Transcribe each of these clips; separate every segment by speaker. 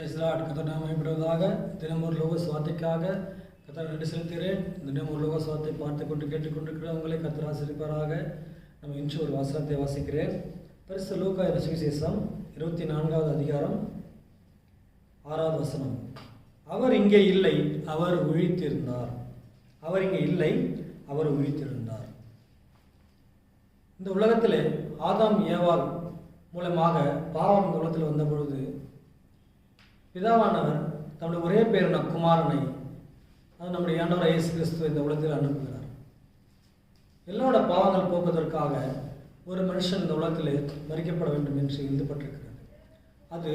Speaker 1: பிரைஸ்லாட் கத்தர் நாம் அமைப்படுவதாக தினம் ஒரு லோக சுவாத்திக்காக கத்தர் நன்றி செலுத்துகிறேன் தினம் ஒரு லோக சுவாத்தை பார்த்து கொண்டு கேட்டுக்கொண்டிருக்கிற உங்களை கத்தர் ஆசிரிப்பாராக நம்ம இன்று ஒரு வாசனத்தை வாசிக்கிறேன் பரிசு லூக்காய் விசேஷம் இருபத்தி நான்காவது அதிகாரம் ஆறாவது வசனம் அவர் இங்கே இல்லை அவர் உழித்திருந்தார் அவர் இங்கே இல்லை அவர் உழித்திருந்தார் இந்த உலகத்தில் ஆதாம் ஏவால் மூலமாக பாவம் இந்த உலகத்தில் வந்த பொழுது பிதாவானவர் தம்முடைய ஒரே பேரான குமாரனை அது நம்முடைய ஆண்டவர் இயேசு கிறிஸ்துவ இந்த உலகத்தில் அனுப்புகிறார் எல்லோட பாவங்கள் போக்குவதற்காக ஒரு மனுஷன் இந்த உலகத்தில் மறிக்கப்பட வேண்டும் என்று எழுதப்பட்டிருக்கிறது அது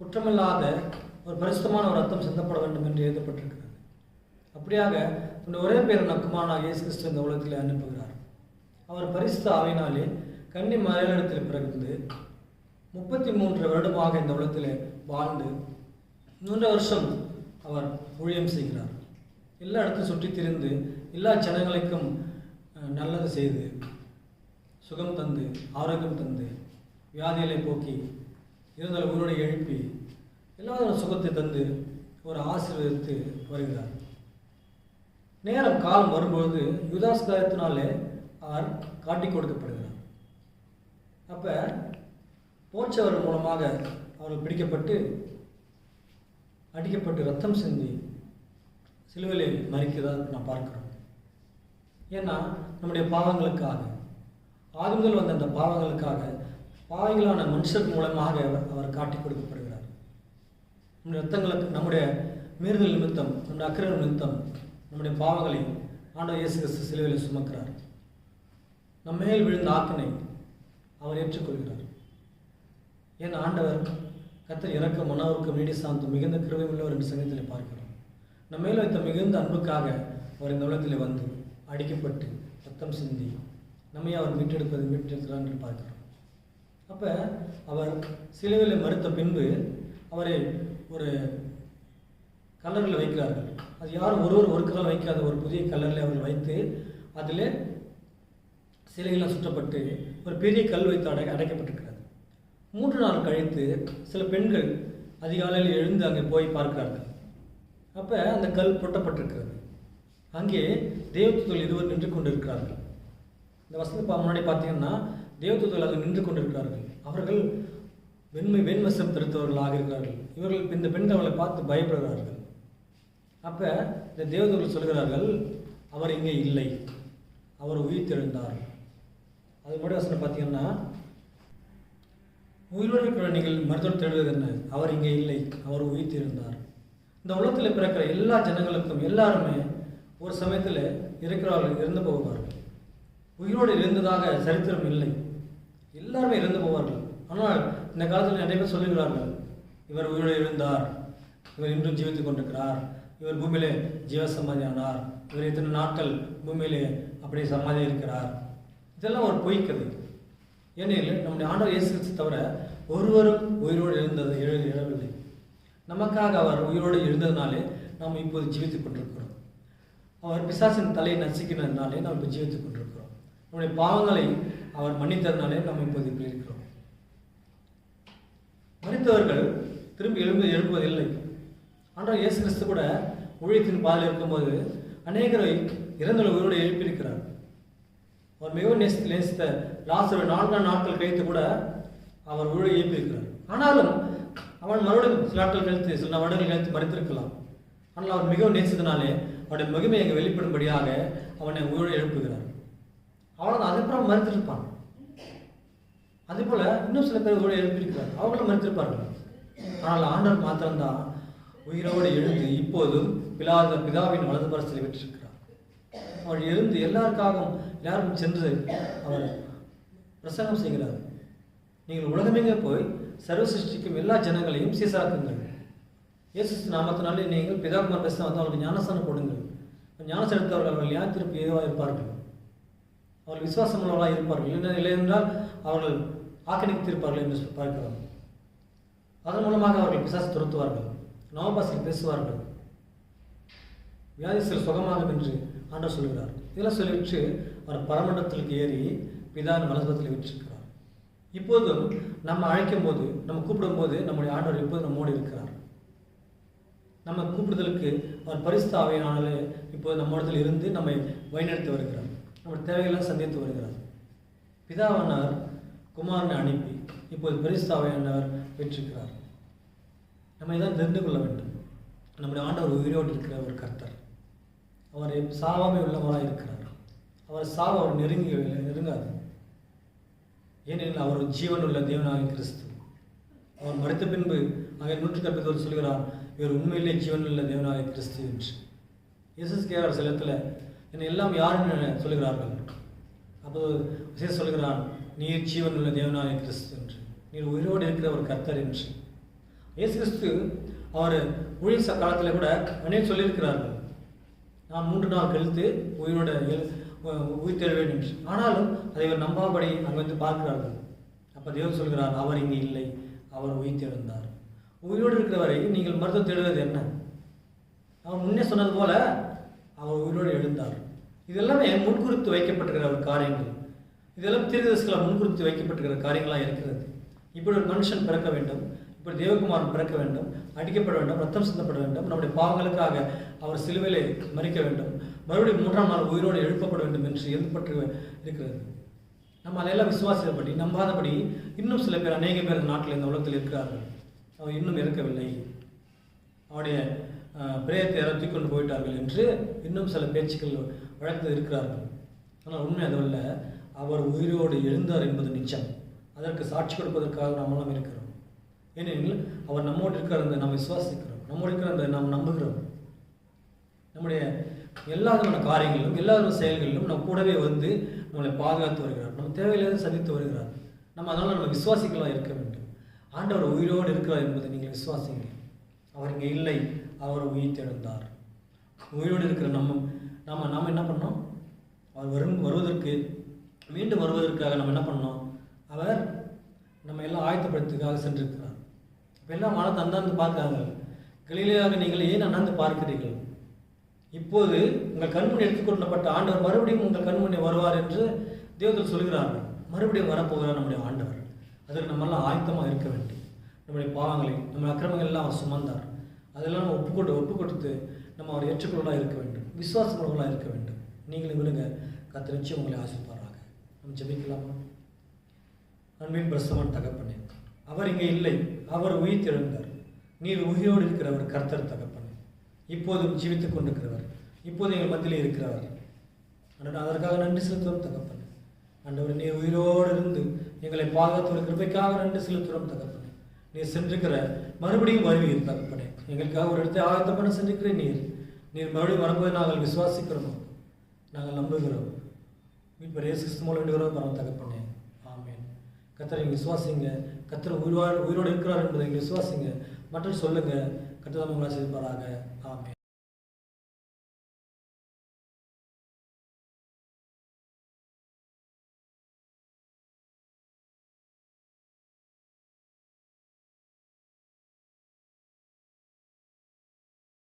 Speaker 1: குற்றமில்லாத ஒரு பரிசுத்தமான ஒரு ரத்தம் செந்தப்பட வேண்டும் என்று எழுதப்பட்டிருக்கிறது அப்படியாக தன்னுடைய ஒரே பேரான குமாரனாக இயேசு கிறிஸ்து இந்த உலகத்தில் அனுப்புகிறார் அவர் பரிசுத்த ஆவினாலே கன்னி மலையாளத்தில் பிறந்து முப்பத்தி மூன்று வருடமாக இந்த உலகத்தில் வாழ்ந்து நூறு வருஷம் அவர் ஊழியம் செய்கிறார் எல்லா இடத்தையும் சுற்றித் திரிந்து எல்லா ஜனங்களுக்கும் நல்லது செய்து சுகம் தந்து ஆரோக்கியம் தந்து வியாதிகளை போக்கி இருந்த உயிரோடு எழுப்பி எல்லாரும் சுகத்தை தந்து ஒரு ஆசீர்வதித்து வருகிறார் நேரம் காலம் வரும்பொழுது யுதாஸ்காரத்தினாலே அவர் காட்டி கொடுக்கப்படுகிறார் அப்போ போச்சவர் மூலமாக அவர்கள் பிடிக்கப்பட்டு அடிக்கப்பட்டு ரத்தம் செஞ்சு சிலுவிலே மறிக்கிறதா நான் பார்க்குறோம் ஏன்னா நம்முடைய பாவங்களுக்காக ஆதிமுதல் வந்த அந்த பாவங்களுக்காக பாவிகளான மனுஷர் மூலமாக அவர் காட்டி கொடுக்கப்படுகிறார் நம்முடைய ரத்தங்களுக்கு நம்முடைய மீறுதல் நிமித்தம் நம்முடைய அக்கறை நிமித்தம் நம்முடைய பாவங்களை ஆண்டவர் இயேசு கிறிஸ்து சிலுவையில் சுமக்கிறார் நம்ம மேல் விழுந்த ஆக்கினை அவர் ஏற்றுக்கொள்கிறார் ஏன் ஆண்டவர் கத்தர் இறக்க மனோருக்கும் நீடி சாந்தம் மிகுந்த கிருபையுள்ளவர் என்று சங்கத்தில் பார்க்கிறோம் நம்ம மேலே வைத்த மிகுந்த அன்புக்காக அவர் இந்த உலகத்தில் வந்து அடிக்கப்பட்டு ரத்தம் சிந்தி நம்மை அவர் மீட்டெடுப்பது மீட்டெடுக்கிறான் என்று பார்க்கிறோம் அப்போ அவர் சிலுவையில் மறுத்த பின்பு அவரை ஒரு கலரில் வைக்கிறார்கள் அது யாரும் ஒரு ஒரு கலர் வைக்காத ஒரு புதிய கலரில் அவர் வைத்து அதில் சிலைகளாக சுற்றப்பட்டு ஒரு பெரிய கல் வைத்து அடை அடைக்கப்பட்டிருக்கிறார் மூன்று நாள் கழித்து சில பெண்கள் அதிகாலையில் எழுந்து அங்கே போய் பார்க்கிறார்கள் அப்போ அந்த கல் புரட்டப்பட்டிருக்கிறது அங்கே தேவத்துகள் இருவர் நின்று கொண்டிருக்கிறார்கள் இந்த வசதி முன்னாடி பார்த்தீங்கன்னா தேவத்துகள் அங்கே நின்று கொண்டிருக்கிறார்கள் அவர்கள் வெண்மை வெண்மசம் திருத்தவர்களாக இருக்கிறார்கள் இவர்கள் இந்த பெண்கள் அவளை பார்த்து பயப்படுகிறார்கள் அப்போ இந்த தேவதர்கள் சொல்கிறார்கள் அவர் இங்கே இல்லை அவர் உயிர் திறந்தார் அது முறை வசனம் பார்த்தீங்கன்னா உயிருடன் பிறனிகள் மருத்துவர் தேடுவது என்ன அவர் இங்கே இல்லை அவர் உயிர்த்திருந்தார் இந்த உலகத்தில் பிறக்கிற எல்லா ஜனங்களுக்கும் எல்லாருமே ஒரு சமயத்தில் இருக்கிறவர்கள் இறந்து போவார்கள் உயிரோடு இருந்ததாக சரித்திரம் இல்லை எல்லாருமே இறந்து போவார்கள் ஆனால் இந்த காலத்தில் நிறைய பேர் சொல்லுகிறார்கள் இவர் உயிரோடு இருந்தார் இவர் இன்றும் ஜீவித்துக் கொண்டிருக்கிறார் இவர் பூமியிலே ஜீவ சமாதியானார் இவர் இத்தனை நாட்கள் பூமியிலே அப்படியே சமாதி இருக்கிறார் இதெல்லாம் ஒரு பொய்க்கிறது ஏனெனில் நம்முடைய ஆண்டவர் இயேசு தவிர ஒருவரும் உயிரோடு இருந்தது இழவில்லை நமக்காக அவர் உயிரோடு இருந்ததுனாலே நாம் இப்போது ஜீவித்துக் கொண்டிருக்கிறோம் அவர் பிசாசின் தலையை நசுக்கினதுனாலே நாம் இப்போ ஜீவித்துக் கொண்டிருக்கிறோம் நம்முடைய பாவங்களை அவர் மன்னித்ததுனாலே நாம் இப்போது இப்படி இருக்கிறோம் மறித்தவர்கள் திரும்பி எழுப்பு இல்லை ஆனால் இயேசு கிறிஸ்து கூட ஊழியத்தின் பாதையில் இருக்கும்போது அநேகரை இறந்துள்ள உயிரோடு எழுப்பியிருக்கிறார் அவர் மிகவும் நேசித்த நேசித்த லாசர் நான்காம் நாட்கள் கழித்து கூட அவர் உழை எழுப்பியிருக்கிறார் ஆனாலும் அவன் மறுபடியும் சில நாட்கள் கழித்து சில வருடங்கள் கழித்து மறைத்திருக்கலாம் ஆனால் அவர் மிகவும் நேசித்தனாலே அவருடைய மகிமை அங்கே வெளிப்படும்படியாக அவனை உழ எழுப்புகிறார் அவனை அதுக்கப்புறம் மறுத்திருப்பான் அதே போல இன்னும் சில பேர் உயிரை எழுப்பியிருக்கிறார் அவங்களும் மறுத்திருப்பார்கள் ஆனால் ஆண்டர் மாத்திரம்தான் உயிரோடு எழுந்து இப்போதும் பிலாத பிதாவின் வலது பரத்தில் வெற்றிருக்கிறார் அவர் எழுந்து எல்லாருக்காகவும் எல்லாருக்கும் சென்று அவர் பிரசங்கம் செய்கிறார் நீங்கள் உலகமெங்கே போய் சர்வ சிருஷ்டிக்கும் எல்லா ஜனங்களையும் சீசாக்குங்கள் இயேசு நாமத்தினாலே நீங்கள் பிதாகுமார் பிரசனம் வந்து அவர்களுக்கு ஞானசனம் கொடுங்கள் ஞானசம் எடுத்தவர்கள் அவர்கள் ஞானத்திற்கு எதுவாக இருப்பார்கள் அவர்கள் விசுவாசமானவர்களாக இருப்பார்கள் இல்லை இல்லை என்றால் அவர்கள் ஆக்கிரமித்திருப்பார்கள் என்று பார்க்கிறார் அதன் மூலமாக அவர்கள் பிசாசு துரத்துவார்கள் நவபாசில் பேசுவார்கள் சில சுகமாகும் என்று ஆண்டவர் சொல்கிறார் இதெல்லாம் சொல்லிவிட்டு அவர் பரமண்டத்திற்கு ஏறி பிதான் வலதுபுறத்தில் விட்டிருக்கிறார் இப்போதும் நம்ம அழைக்கும் போது நம்ம கூப்பிடும் போது நம்முடைய ஆண்டவர் இப்போது நம்மோடு இருக்கிறார் நம்ம கூப்பிடுதலுக்கு அவர் பரிசுத்தாவையானாலே இப்போது நம்ம இடத்துல இருந்து நம்மை வழிநடத்தி வருகிறார் நம்ம தேவையெல்லாம் சந்தித்து வருகிறார் பிதாவானார் குமாரனை அனுப்பி இப்போது பரிசுத்தாவையானவர் பெற்றிருக்கிறார் நம்ம இதான் தெரிந்து கொள்ள வேண்டும் நம்முடைய ஆண்டவர் உயிரோடு இருக்கிற ஒரு கர்த்தர் அவர் சாவாமை உள்ளவராக இருக்கிறார் அவர் சாவ அவர் நெருங்கி நெருங்காது ஏனெனில் அவர் ஜீவன் உள்ள தேவனாக கிறிஸ்து அவர் மறுத்த பின்பு அவர் நூற்று கற்பத்தோடு சொல்கிறார் இவர் உண்மையிலே ஜீவன் உள்ள தேவனாக கிறிஸ்து என்று இயேசஸ் கேரார் சில என்னை எல்லாம் யாருன்னு சொல்கிறார்கள் அப்போது விசேஷ சொல்கிறான் நீர் ஜீவன் உள்ள தேவனாக கிறிஸ்து என்று நீர் உயிரோடு இருக்கிற ஒரு கர்த்தர் என்று இயேசு கிறிஸ்து அவர் ஊழிய காலத்தில் கூட அநேக சொல்லியிருக்கிறார்கள் நான் மூன்று நாள் கழித்து உயிரோட உயிர்த்தெழ வேண்டும் ஆனாலும் அதை அவர் நம்பாபடி அங்கே வந்து பார்க்கிறார்கள் அப்போ தேவன் சொல்கிறார் அவர் இங்கே இல்லை அவர் உயிர்த்தெழுந்தார் உயிரோடு இருக்கிற வரை நீங்கள் மருத்துவ தேடுவது என்ன அவர் முன்னே சொன்னது போல அவர் உயிரோடு எழுந்தார் இதெல்லாமே முன்குறித்து வைக்கப்பட்டிருக்கிற ஒரு காரியங்கள் இதெல்லாம் தீர்தரிசிகளால் முன்குறித்து வைக்கப்பட்டிருக்கிற காரியங்களாக இருக்கிறது இப்படி ஒரு மனுஷன் பிறக்க வேண்டும் இப்படி தேவகுமாரன் பிறக்க வேண்டும் அடிக்கப்பட வேண்டும் ரத்தம் சிந்தப்பட வேண்டும் நம்முடைய பாவங்களுக்காக அவர் சிலுவையில் மறிக்க வேண்டும் மறுபடியும் மூன்றாம் நாள் உயிரோடு எழுப்பப்பட வேண்டும் என்று எழுப்பப்பட்டு இருக்கிறது நம்ம அதையெல்லாம் விசுவாசப்படி நம்பாதபடி இன்னும் சில பேர் அநேக பேர் நாட்டில் இந்த உலகத்தில் இருக்கிறார்கள் அவன் இன்னும் இருக்கவில்லை அவனுடைய பிரேயத்தை இறத்தி கொண்டு போயிட்டார்கள் என்று இன்னும் சில பேச்சுக்கள் வழக்கு இருக்கிறார்கள் ஆனால் உண்மை அதுவல்ல அவர் உயிரோடு எழுந்தார் என்பது நிச்சயம் அதற்கு சாட்சி கொடுப்பதற்காக நம்மளும் இருக்கிறோம் ஏனெனில் அவர் நம்மோடு இருக்கிறத நாம் விசுவாசிக்கிறோம் நம்மோடு இருக்கிறத நாம் நம்புகிறோம் நம்முடைய எல்லா விதமான காரியங்களிலும் எல்லா விதமான செயல்களிலும் நம்ம கூடவே வந்து நம்மளை பாதுகாத்து வருகிறார் நம்ம தேவையில்லாத சந்தித்து வருகிறார் நம்ம அதனால் நம்ம விசுவாசிக்கலாம் இருக்க வேண்டும் ஆண்டவர் உயிரோடு இருக்கிறார் என்பதை நீங்கள் விசுவாசிங்க அவர் இங்கே இல்லை அவர் உயிர் தெழுந்தார் உயிரோடு இருக்கிற நம்ம நம்ம நாம் என்ன பண்ணோம் அவர் வரும் வருவதற்கு மீண்டும் வருவதற்காக நம்ம என்ன பண்ணோம் அவர் நம்ம எல்லாம் ஆயத்தப்படுத்துக்காக சென்றிருக்கிறார் இப்போ எல்லாம் மனத்தை அந்தாந்து பார்க்காதீர்கள் கலிலையாக நீங்கள் ஏன் அண்ணாந்து பார்க்கிறீர்கள் இப்போது உங்கள் கண்முனை எடுத்துக்கொள்ளப்பட்ட ஆண்டவர் மறுபடியும் உங்கள் கண்முன்னே வருவார் என்று தேவதூர் சொல்கிறார்கள் மறுபடியும் வரப்போகிறார் நம்முடைய ஆண்டவர் அதற்கு நம்மெல்லாம் ஆயத்தமாக இருக்க வேண்டும் நம்முடைய பாவங்களை நம்ம அக்கிரமங்கள்லாம் அவர் சுமந்தார் அதெல்லாம் நம்ம ஒப்புக்கொண்டு ஒப்பு கொடுத்து நம்ம அவர் ஏற்றுக்கொள்ளலாக இருக்க வேண்டும் விசுவாசமுள்ளவர்களாக இருக்க வேண்டும் நீங்களும் விடுங்க கத்திரிச்சு உங்களை ஆசைப்படுறாங்க நம்ம ஜெபிக்கலாமா அன்பின் பிரசவன் தகப்பனே அவர் இங்கே இல்லை அவர் உயிர் திறந்தார் நீர் உயிரோடு ஒரு கர்த்தர் தகப்பனே இப்போதும் ஜீவித்துக் கொண்டிருக்கிறவர் இப்போது எங்கள் மத்தியில் இருக்கிறவர் ஆனால் அதற்காக நன்றி செலுத்துவோம் தகப்பன் அன்றவர் நீ உயிரோடு இருந்து எங்களை பாதுகாத்து கிருப்பைக்காக நன்றி செலுத்துகிறோம் தகப்பன் நீர் சென்றிருக்கிற மறுபடியும் வருவீர் தகப்பனே எங்களுக்காக ஒரு இடத்தை ஆயத்தம் பண்ண சென்றிருக்கிற நீர் நீர் மறுபடியும் வரும்போது நாங்கள் விசுவாசிக்கிறோம் நாங்கள் நம்புகிறோம் இப்போ ரேஸ் கிறிஸ்துமோல் வேண்டுகிறோம் பரவ தகப்பனே ஆமேன் கத்தரை விசுவாசிங்க கத்தரை உயிர் உயிரோடு இருக்கிறார் என்பதை விசுவாசிங்க மற்றும் சொல்லுங்கள் கட்டுதல் உங்களை சேர்ப்பாராக ஆமே